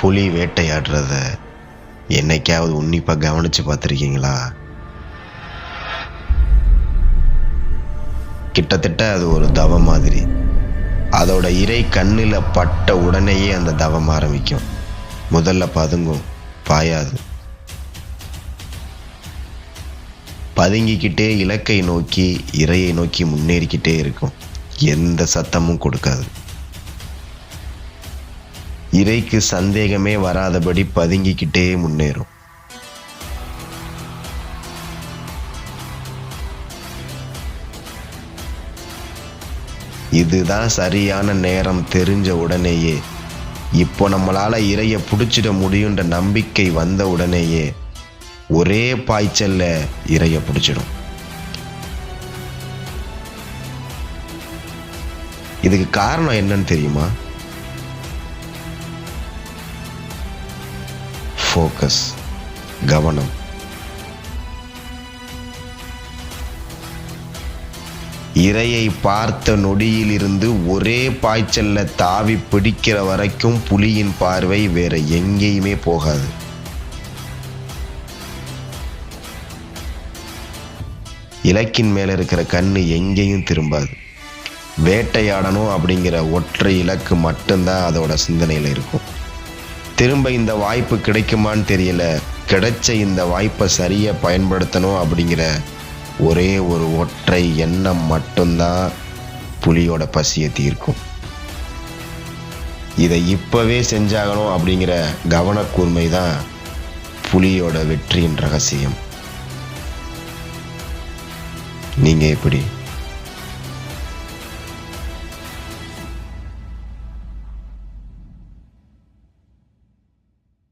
புலி வேட்டையாடுறத என்னைக்காவது உன்னிப்பாக கவனிச்சு பார்த்துருக்கீங்களா? கிட்டத்தட்ட அது ஒரு தவம் மாதிரி. அதோட இறை கண்ணில் பட்ட உடனேயே அந்த தவம் ஆரம்பிக்கும். முதல்ல பதுங்கும் பாயாது. பதுங்கிக்கிட்டே இலக்கை நோக்கி இரையை நோக்கி முன்னேறிக்கிட்டே இருக்கும். எந்த சத்தமும் கொடுக்காது. இறைக்கு சந்தேகமே வராதபடி பதுங்கிக்கிட்டே முன்னேறும். இதுதான் சரியான நேரம் தெரிஞ்ச உடனேயே இப்போ நம்மளால இறைய பிடிச்சிட முடியுன்ற நம்பிக்கை வந்த உடனேயே ஒரே பாய்ச்சல்ல இறைய பிடிச்சிடும். இதுக்கு காரணம் என்னன்னு தெரியுமா? ஃபோக்கஸ் கவனம் இரையை பார்த்த நொடியிலிருந்து ஒரே பாய்ச்சல்ல தாவி பிடிக்கிற வரைக்கும் புலியின் பார்வை வேற எங்கேயுமே போகாது. இலக்கின் மேல இருக்கிற கண்ணு எங்கேயும் திரும்பாது. வேட்டையாடணும் அப்படிங்கிற ஒற்றை இலக்கு மட்டும்தான் அதோட சிந்தனையில் இருக்கும். திரும்ப இந்த வாய்ப்பு கிடைக்குமான்னு தெரியல. கிடைச்ச இந்த வாய்ப்பை சரியாக பயன்படுத்தணும் அப்படிங்கிற ஒரே ஒரு ஒற்றை எண்ணம் மட்டும்தான் புலியோட பசியை தீர்க்கும். இதை இப்போவே செஞ்சாகணும் அப்படிங்கிற கவனக்கூர்மை தான் புலியோட வெற்றியின் ரகசியம். நீங்கள் எப்படி?